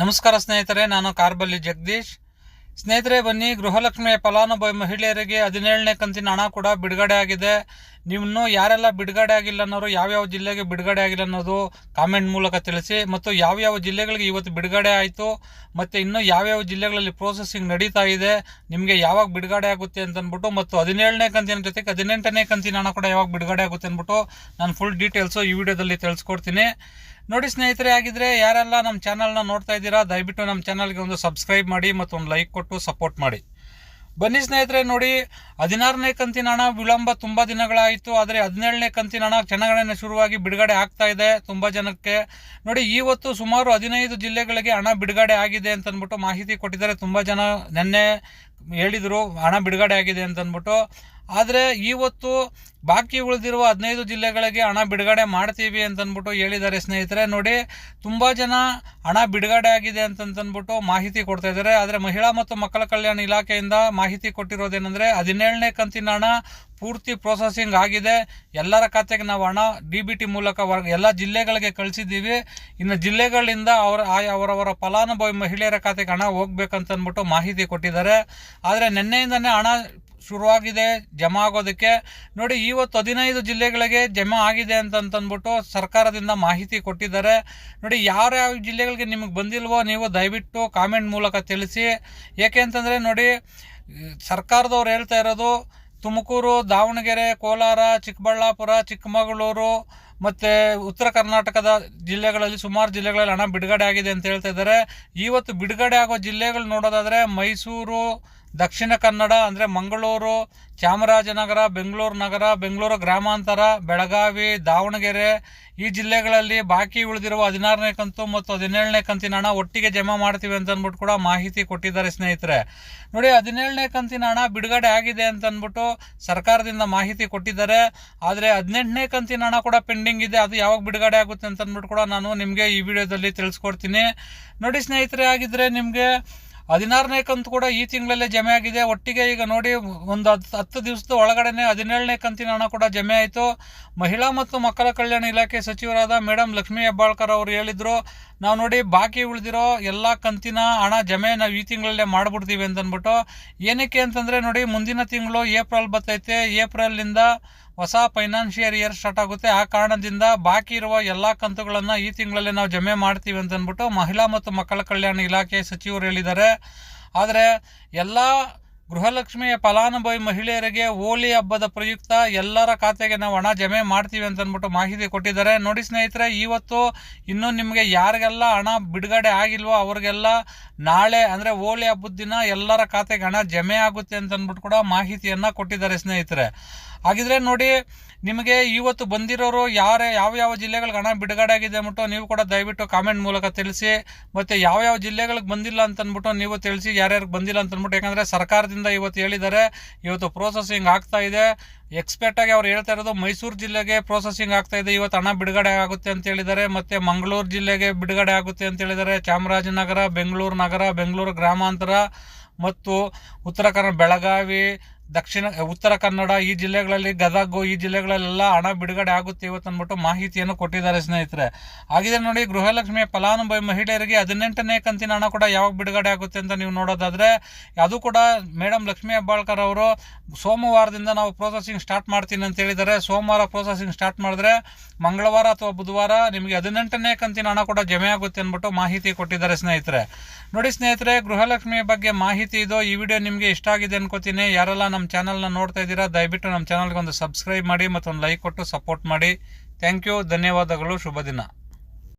ನಮಸ್ಕಾರ ಸ್ನೇಹಿತರೆ, ನಾನು ಕಾರ್ಬಲ್ಲಿ ಜಗದೀಶ್. ಸ್ನೇಹಿತರೆ, ಬನ್ನಿ ಗೃಹಲಕ್ಷ್ಮಿಯ ಫಲಾನುಭವಿ ಮಹಿಳೆಯರಿಗೆ ಹದಿನೇಳನೇ ಕಂತಿನ ಹಣ ಕೂಡ ಬಿಡುಗಡೆ ಆಗಿದೆ. ನಿಮ್ಮನ್ನು ಯಾರೆಲ್ಲ ಬಿಡುಗಡೆ ಆಗಿಲ್ಲ ಅನ್ನೋರು, ಯಾವ್ಯಾವ ಜಿಲ್ಲೆಗೆ ಬಿಡುಗಡೆ ಆಗಿಲ್ಲ ಅನ್ನೋದು ಕಾಮೆಂಟ್ ಮೂಲಕ ತಿಳಿಸಿ. ಮತ್ತು ಯಾವ್ಯಾವ ಜಿಲ್ಲೆಗಳಿಗೆ ಇವತ್ತು ಬಿಡುಗಡೆ ಆಯಿತು, ಮತ್ತು ಇನ್ನೂ ಯಾವ್ಯಾವ ಜಿಲ್ಲೆಗಳಲ್ಲಿ ಪ್ರೋಸೆಸಿಂಗ್ ನಡೀತಾ ಇದೆ, ನಿಮಗೆ ಯಾವಾಗ ಬಿಡುಗಡೆ ಆಗುತ್ತೆ ಅಂತ ಅಂದ್ಬಿಟ್ಟು ಮತ್ತು ಹದಿನೇಳನೇ ಕಂತಿನ ಜೊತೆಗೆ ಹದಿನೆಂಟನೇ ಕಂತಿನ ಹಣ ಕೂಡ ಯಾವಾಗ ಬಿಡುಗಡೆ ಆಗುತ್ತೆ ಅಂದ್ಬಿಟ್ಟು ನಾನು ಫುಲ್ ಡೀಟೇಲ್ಸು ಈ ವಿಡಿಯೋದಲ್ಲಿ ತಿಳಿಸ್ಕೊಡ್ತೀನಿ. ನೋಡಿ ಸ್ನೇಹಿತರೆ ಆಗಿದ್ರೆ ಯಾರೆಲ್ಲ ನಮ್ಮ ಚಾನಲ್ನ ನೋಡ್ತಾ ಇದ್ದೀರಾ, ದಯವಿಟ್ಟು ನಮ್ಮ ಚಾನಲ್ಗೆ ಒಂದು ಸಬ್ಸ್ಕ್ರೈಬ್ ಮಾಡಿ ಮತ್ತು ಒಂದು ಲೈಕ್ ಕೊಟ್ಟು ಸಪೋರ್ಟ್ ಮಾಡಿ. ಬನ್ನಿ ಸ್ನೇಹಿತರೆ, ನೋಡಿ, ಹದಿನಾರನೇ ಕಂತಿನ ಹಣ ವಿಳಂಬ ತುಂಬ ದಿನಗಳಾಯಿತು, ಆದರೆ ಹದಿನೇಳನೇ ಕಂತಿನ ಹಣ ಕ್ಷಣಗಳನ್ನು ಶುರುವಾಗಿ ಬಿಡುಗಡೆ ಆಗ್ತಾ ಇದೆ ತುಂಬ ಜನಕ್ಕೆ. ನೋಡಿ ಇವತ್ತು ಸುಮಾರು ಹದಿನೈದು ಜಿಲ್ಲೆಗಳಿಗೆ ಹಣ ಬಿಡುಗಡೆ ಆಗಿದೆ ಅಂತ ಅಂದ್ಬಿಟ್ಟು ಮಾಹಿತಿ ಕೊಟ್ಟಿದ್ದಾರೆ ತುಂಬ ಜನ. ನಿನ್ನೆ ಹೇಳಿದರು, ಹಣ ಬಿಡುಗಡೆ ಆಗಿದೆ ಅಂತ ಅಂದ್ಬಿಟ್ಟು ಆದರೆ ಇವತ್ತು ಬಾಕಿ ಉಳಿದಿರುವ ಹದಿನೈದು ಜಿಲ್ಲೆಗಳಿಗೆ ಹಣ ಬಿಡುಗಡೆ ಮಾಡ್ತೀವಿ ಅಂತಂದ್ಬಿಟ್ಟು ಹೇಳಿದ್ದಾರೆ ಸ್ನೇಹಿತರೆ. ನೋಡಿ, ತುಂಬ ಜನ ಹಣ ಬಿಡುಗಡೆ ಆಗಿದೆ ಅಂತಂತಂದ್ಬಿಟ್ಟು ಮಾಹಿತಿ ಕೊಡ್ತಾ ಇದ್ದಾರೆ. ಆದರೆ ಮಹಿಳಾ ಮತ್ತು ಮಕ್ಕಳ ಕಲ್ಯಾಣ ಇಲಾಖೆಯಿಂದ ಮಾಹಿತಿ ಕೊಟ್ಟಿರೋದೇನೆಂದರೆ ಹದಿನೇಳನೇ ಕಂತಿನ ಹಣ ಪೂರ್ತಿ ಪ್ರೊಸೆಸಿಂಗ್ ಆಗಿದೆ. ಎಲ್ಲರ ಖಾತೆಗೆ ನಾವು ಹಣ ಡಿ ಬಿ ಟಿ ಮೂಲಕ ವರ್ಗ ಎಲ್ಲ ಜಿಲ್ಲೆಗಳಿಗೆ ಕಳಿಸಿದ್ದೀವಿ. ಇನ್ನು ಜಿಲ್ಲೆಗಳಿಂದ ಅವರ ಅವರವರ ಫಲಾನುಭವಿ ಮಹಿಳೆಯರ ಖಾತೆಗೆ ಹಣ ಹೋಗ್ಬೇಕಂತ ಅಂದ್ಬಿಟ್ಟು ಮಾಹಿತಿ ಕೊಟ್ಟಿದ್ದಾರೆ. ಆದರೆ ನಿನ್ನೆಯಿಂದನೇ ಹಣ ಶುರುವಾಗಿದೆ, ಜಮಾ ಆಗೋದಕ್ಕೆ. ನೋಡಿ, ಇವತ್ತು ಹದಿನೈದು ಜಿಲ್ಲೆಗಳಿಗೆ ಜಮಾ ಆಗಿದೆ ಅಂತಂತಂದ್ಬಿಟ್ಟು ಸರ್ಕಾರದಿಂದ ಮಾಹಿತಿ ಕೊಟ್ಟಿದ್ದಾರೆ. ನೋಡಿ, ಯಾವ್ಯಾವ ಜಿಲ್ಲೆಗಳಿಗೆ ನಿಮಗೆ ಬಂದಿಲ್ವೋ ನೀವು ದಯವಿಟ್ಟು ಕಾಮೆಂಟ್ ಮೂಲಕ ತಿಳಿಸಿ. ಏಕೆ ಅಂತಂದರೆ ನೋಡಿ, ಸರ್ಕಾರದವ್ರು ಹೇಳ್ತಾ ಇರೋದು ತುಮಕೂರು, ದಾವಣಗೆರೆ, ಕೋಲಾರ, ಚಿಕ್ಕಬಳ್ಳಾಪುರ, ಚಿಕ್ಕಮಗಳೂರು ಮತ್ತು ಉತ್ತರ ಕರ್ನಾಟಕದ ಜಿಲ್ಲೆಗಳಲ್ಲಿ ಸುಮಾರು ಜಿಲ್ಲೆಗಳಲ್ಲಿ ಹಣ ಬಿಡುಗಡೆ ಆಗಿದೆ ಅಂತ ಹೇಳ್ತಾ ಇದ್ದಾರೆ. ಇವತ್ತು ಬಿಡುಗಡೆ ಆಗೋ ಜಿಲ್ಲೆಗಳು ನೋಡೋದಾದರೆ ಮೈಸೂರು ದಕ್ಷಿಣ ಕನ್ನಡ ಅಂದರೆ ಮಂಗಳೂರು, ಚಾಮರಾಜನಗರ, ಬೆಂಗಳೂರು ನಗರ, ಬೆಂಗಳೂರು ಗ್ರಾಮಾಂತರ, ಬೆಳಗಾವಿ, ದಾವಣಗೆರೆ ಈ ಜಿಲ್ಲೆಗಳಲ್ಲಿ ಬಾಕಿ ಉಳಿದಿರುವ ಹದಿನಾರನೇ ಕಂತು ಮತ್ತು ಹದಿನೇಳನೇ ಕಂತಿನ ಹಣ ಒಟ್ಟಿಗೆ ಜಮಾ ಮಾಡ್ತೀವಿ ಅಂತ ಅಂದ್ಬಿಟ್ಟು ಕೂಡ ಮಾಹಿತಿ ಕೊಟ್ಟಿದ್ದಾರೆ ಸ್ನೇಹಿತರೆ. ನೋಡಿ, ಹದಿನೇಳನೇ ಕಂತಿನ ಹಣ ಬಿಡುಗಡೆ ಆಗಿದೆ ಅಂತ ಅಂದ್ಬಿಟ್ಟು ಸರ್ಕಾರದಿಂದ ಮಾಹಿತಿ ಕೊಟ್ಟಿದ್ದಾರೆ. ಆದರೆ ಹದಿನೆಂಟನೇ ಕಂತಿನ ಹಣ ಕೂಡ ಪೆಂಡಿಂಗ್ ಇದೆ, ಅದು ಯಾವಾಗ ಬಿಡುಗಡೆ ಆಗುತ್ತೆ ಅಂತ ಅಂದ್ಬಿಟ್ಟು ಕೂಡ ನಾನು ನಿಮಗೆ ಈ ವಿಡಿಯೋದಲ್ಲಿ ತಿಳಿಸ್ಕೊಡ್ತೀನಿ. ನೋಡಿ ಸ್ನೇಹಿತರೆ ಆಗಿದ್ದರೆ ನಿಮಗೆ ಹದಿನಾರನೇ ಕಂತು ಕೂಡ ಈ ತಿಂಗಳಲ್ಲೇ ಜಮೆ ಆಗಿದೆ. ಒಟ್ಟಿಗೆ ಈಗ ನೋಡಿ, ಒಂದು ಹತ್ತು ಹತ್ತು ದಿವಸದ ಒಳಗಡೆನೆ ಹದಿನೇಳನೇ ಕಂತಿನ ಹಣ ಕೂಡ ಜಮೆ ಆಯಿತು. ಮಹಿಳಾ ಮತ್ತು ಮಕ್ಕಳ ಕಲ್ಯಾಣ ಇಲಾಖೆ ಸಚಿವರಾದ ಮೇಡಮ್ ಲಕ್ಷ್ಮೀ ಹೆಬ್ಬಾಳ್ಕರ್ ಅವರು ಹೇಳಿದರು, ನಾವು ನೋಡಿ ಬಾಕಿ ಉಳಿದಿರೋ ಎಲ್ಲ ಕಂತಿನ ಹಣ ಜಮೆ ನಾವು ಈ ತಿಂಗಳಲ್ಲೇ ಮಾಡಿಬಿಡ್ತೀವಿ ಅಂತಂದ್ಬಿಟ್ಟು. ಏನಕ್ಕೆ ಅಂತಂದರೆ ನೋಡಿ, ಮುಂದಿನ ತಿಂಗಳು ಏಪ್ರಿಲ್ ಬರ್ತೈತೆ ಏಪ್ರಿಲಿಂದ ಹೊಸ ಫೈನಾನ್ಷಿಯಲ್ ಇಯರ್ ಸ್ಟಾರ್ಟ್ ಆಗುತ್ತೆ. ಆ ಕಾರಣದಿಂದ ಬಾಕಿ ಇರುವ ಎಲ್ಲ ಕಂತುಗಳನ್ನು ಈ ತಿಂಗಳಲ್ಲಿ ನಾವು ಜಮೆ ಮಾಡ್ತೀವಿ ಅಂತ ಅಂದ್ಬಿಟ್ಟು ಮಹಿಳಾ ಮತ್ತು ಮಕ್ಕಳ ಕಲ್ಯಾಣ ಇಲಾಖೆ ಸಚಿವರು ಹೇಳಿದ್ದಾರೆ. ಆದರೆ ಎಲ್ಲ ಗೃಹಲಕ್ಷ್ಮಿಯ ಫಲಾನುಭವಿ ಮಹಿಳೆಯರಿಗೆ ಹೋಲಿ ಹಬ್ಬದ ಪ್ರಯುಕ್ತ ಎಲ್ಲರ ಖಾತೆಗೆ ನಾವು ಹಣ ಜಮೆ ಮಾಡ್ತೀವಿ ಅಂತ ಅಂದ್ಬಿಟ್ಟು ಮಾಹಿತಿ ಕೊಟ್ಟಿದ್ದಾರೆ. ನೋಡಿ ಸ್ನೇಹಿತರೆ, ಇವತ್ತು ಇನ್ನೂ ನಿಮಗೆ ಯಾರಿಗೆಲ್ಲ ಹಣ ಬಿಡುಗಡೆ ಆಗಿಲ್ವೋ ಅವ್ರಿಗೆಲ್ಲ ನಾಳೆ ಅಂದರೆ ಹೋಲಿ ಹಬ್ಬದ ದಿನ ಎಲ್ಲರ ಖಾತೆಗೆ ಹಣ ಜಮೆ ಆಗುತ್ತೆ ಅಂತ ಅಂದ್ಬಿಟ್ಟು ಕೂಡ ಮಾಹಿತಿಯನ್ನು ಕೊಟ್ಟಿದ್ದಾರೆ ಸ್ನೇಹಿತರೆ. ಹಾಗಿದ್ರೆ ನೋಡಿ, ನಿಮಗೆ ಇವತ್ತು ಬಂದಿರೋರು ಯಾರೇ, ಯಾವ ಯಾವ ಜಿಲ್ಲೆಗಳಿಗೆ ಹಣ ಬಿಡುಗಡೆ ಆಗಿದೆ ಅಂದ್ಬಿಟ್ಟು ನೀವು ಕೂಡ ದಯವಿಟ್ಟು ಕಾಮೆಂಟ್ ಮೂಲಕ ತಿಳಿಸಿ. ಮತ್ತು ಯಾವ ಯಾವ ಜಿಲ್ಲೆಗಳಿಗೆ ಬಂದಿಲ್ಲ ಅಂತ ಅಂದ್ಬಿಟ್ಟು ನೀವು ತಿಳಿಸಿ, ಯಾರ್ಯಾರಿಗೆ ಬಂದಿಲ್ಲ ಅಂತ ಅಂದ್ಬಿಟ್ಟು. ಯಾಕಂದರೆ ಸರ್ಕಾರದಿಂದ ಇವತ್ತು ಹೇಳಿದ್ದಾರೆ, ಇವತ್ತು ಪ್ರೊಸೆಸಿಂಗ್ ಆಗ್ತಾ ಇದೆ. ಎಕ್ಸ್ಪೆಕ್ಟ್ ಆಗಿ ಅವ್ರು ಹೇಳ್ತಾ ಇರೋದು ಮೈಸೂರು ಜಿಲ್ಲೆಗೆ ಪ್ರೋಸೆಸಿಂಗ್ ಆಗ್ತಾ ಇದೆ, ಇವತ್ತು ಹಣ ಬಿಡುಗಡೆ ಆಗುತ್ತೆ ಅಂತ ಹೇಳಿದ್ದಾರೆ. ಮತ್ತು ಮಂಗಳೂರು ಜಿಲ್ಲೆಗೆ ಬಿಡುಗಡೆ ಆಗುತ್ತೆ ಅಂತ ಹೇಳಿದ್ದಾರೆ. ಚಾಮರಾಜನಗರ, ಬೆಂಗಳೂರು ನಗರ, ಬೆಂಗಳೂರು ಗ್ರಾಮಾಂತರ. ಮತ್ತು ಉತ್ತರ ಕನ್ನಡ, ಬೆಳಗಾವಿ ದಕ್ಷಿಣ ಉತ್ತರ ಕನ್ನಡ ಈ ಜಿಲ್ಲೆಗಳಲ್ಲಿ, ಗದಗು ಈ ಜಿಲ್ಲೆಗಳಲ್ಲೆಲ್ಲ ಹಣ ಬಿಡುಗಡೆ ಆಗುತ್ತೆ ಇವತ್ತು ಅಂದ್ಬಿಟ್ಟು ಮಾಹಿತಿಯನ್ನು ಕೊಟ್ಟಿದ್ದಾರೆ ಸ್ನೇಹಿತರೆ. ಆಗಿದೆ ನೋಡಿ, ಗೃಹಲಕ್ಷ್ಮಿಯ ಫಲಾನುಭವಿ ಮಹಿಳೆಯರಿಗೆ ಹದಿನೆಂಟನೇ ಕಂತಿನ ಹಣ ಕೂಡ ಯಾವಾಗ ಬಿಡುಗಡೆ ಆಗುತ್ತೆ ಅಂತ ನೀವು ನೋಡೋದಾದರೆ, ಅದು ಕೂಡ ಮೇಡಮ್ ಲಕ್ಷ್ಮೀ ಹೆಬ್ಬಾಳ್ಕರ್ ಅವರು ಸೋಮವಾರದಿಂದ ನಾವು ಪ್ರೋಸೆಸಿಂಗ್ ಸ್ಟಾರ್ಟ್ ಮಾಡ್ತೀನಿ ಅಂತ ಹೇಳಿದ್ದಾರೆ. ಸೋಮವಾರ ಪ್ರೋಸೆಸಿಂಗ್ ಸ್ಟಾರ್ಟ್ ಮಾಡಿದ್ರೆ ಮಂಗಳವಾರ ಅಥವಾ ಬುಧವಾರ ನಿಮಗೆ ಹದಿನೆಂಟನೇ ಕಂತಿನ ಹಣ ಕೂಡ ಜಮೆ ಆಗುತ್ತೆ ಅಂದ್ಬಿಟ್ಟು ಮಾಹಿತಿ ಕೊಟ್ಟಿದ್ದಾರೆ ಸ್ನೇಹಿತರೆ. ನೋಡಿ ಸ್ನೇಹಿತರೆ, ಗೃಹಲಕ್ಷ್ಮಿಯ ಬಗ್ಗೆ ಮಾಹಿತಿ ಇದು. ಈ ವಿಡಿಯೋ ನಿಮಗೆ ಇಷ್ಟ ಆಗಿದೆ ಅನ್ಕೋತೀನಿ. ಯಾರೆಲ್ಲ ನಮ್ಮ ಚಾನಲ್ನ ನೋಡ್ತಾ ಇದ್ದೀರಾ, ದಯವಿಟ್ಟು ನಮ್ಮ ಚಾನಲ್ಗೆ ಒಂದು ಸಬ್ಸ್ಕ್ರೈಬ್ ಮಾಡಿ ಮತ್ತು ಒಂದು ಲೈಕ್ ಕೊಟ್ಟು ಸಪೋರ್ಟ್ ಮಾಡಿ. ಥ್ಯಾಂಕ್ ಯು ಧನ್ಯವಾದಗಳು, ಶುಭ ದಿನ.